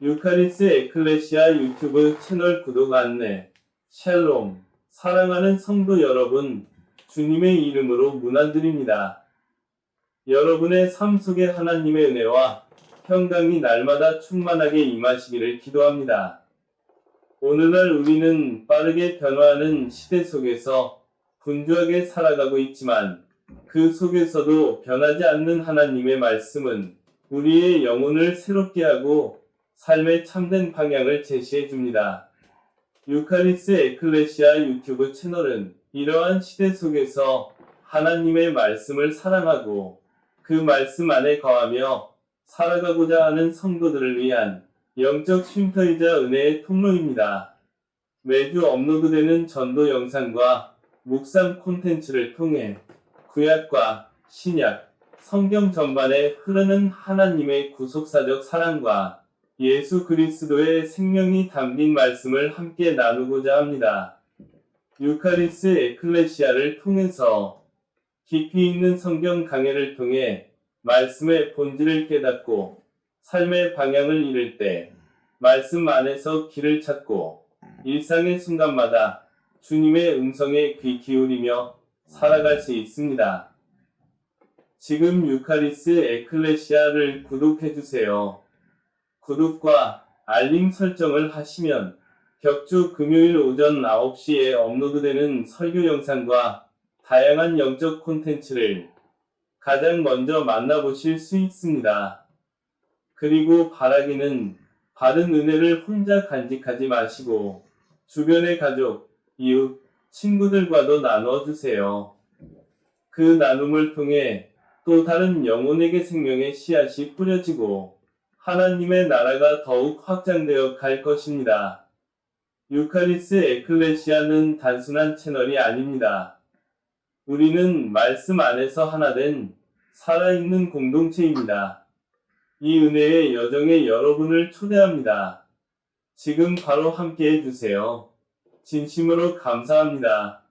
유카리스 에클레시아 유튜브 채널 구독 안내. 샬롬. 사랑하는 성도 여러분, 주님의 이름으로 문안드립니다. 여러분의 삶 속에 하나님의 은혜와 평강이 날마다 충만하게 임하시기를 기도합니다. 오늘날 우리는 빠르게 변화하는 시대 속에서 분주하게 살아가고 있지만 그 속에서도 변하지 않는 하나님의 말씀은 우리의 영혼을 새롭게 하고 삶의 참된 방향을 제시해 줍니다. 유카리스 에클레시아 유튜브 채널은 이러한 시대 속에서 하나님의 말씀을 사랑하고 그 말씀 안에 거하며 살아가고자 하는 성도들을 위한 영적 쉼터이자 은혜의 통로입니다. 매주 업로드되는 전도 영상과 묵상 콘텐츠를 통해 구약과 신약, 성경 전반에 흐르는 하나님의 구속사적 사랑과 예수 그리스도의 생명이 담긴 말씀을 함께 나누고자 합니다. 유카리스 에클레시아를 통해서 깊이 있는 성경 강해를 통해 말씀의 본질을 깨닫고 삶의 방향을 잃을 때 말씀 안에서 길을 찾고 일상의 순간마다 주님의 음성에 귀 기울이며 살아갈 수 있습니다. 지금 유카리스 에클레시아를 구독해 주세요. 구독과 알림 설정을 하시면 격주 금요일 오전 9시에 업로드되는 설교 영상과 다양한 영적 콘텐츠를 가장 먼저 만나보실 수 있습니다. 그리고 바라기는 받은 은혜를 혼자 간직하지 마시고 주변의 가족, 이웃, 친구들과도 나누어 주세요. 그 나눔을 통해 또 다른 영혼에게 생명의 씨앗이 뿌려지고 하나님의 나라가 더욱 확장되어 갈 것입니다. 유카리스 에클레시아는 단순한 채널이 아닙니다. 우리는 말씀 안에서 하나 된 살아있는 공동체입니다. 이 은혜의 여정에 여러분을 초대합니다. 지금 바로 함께 해주세요. 진심으로 감사합니다.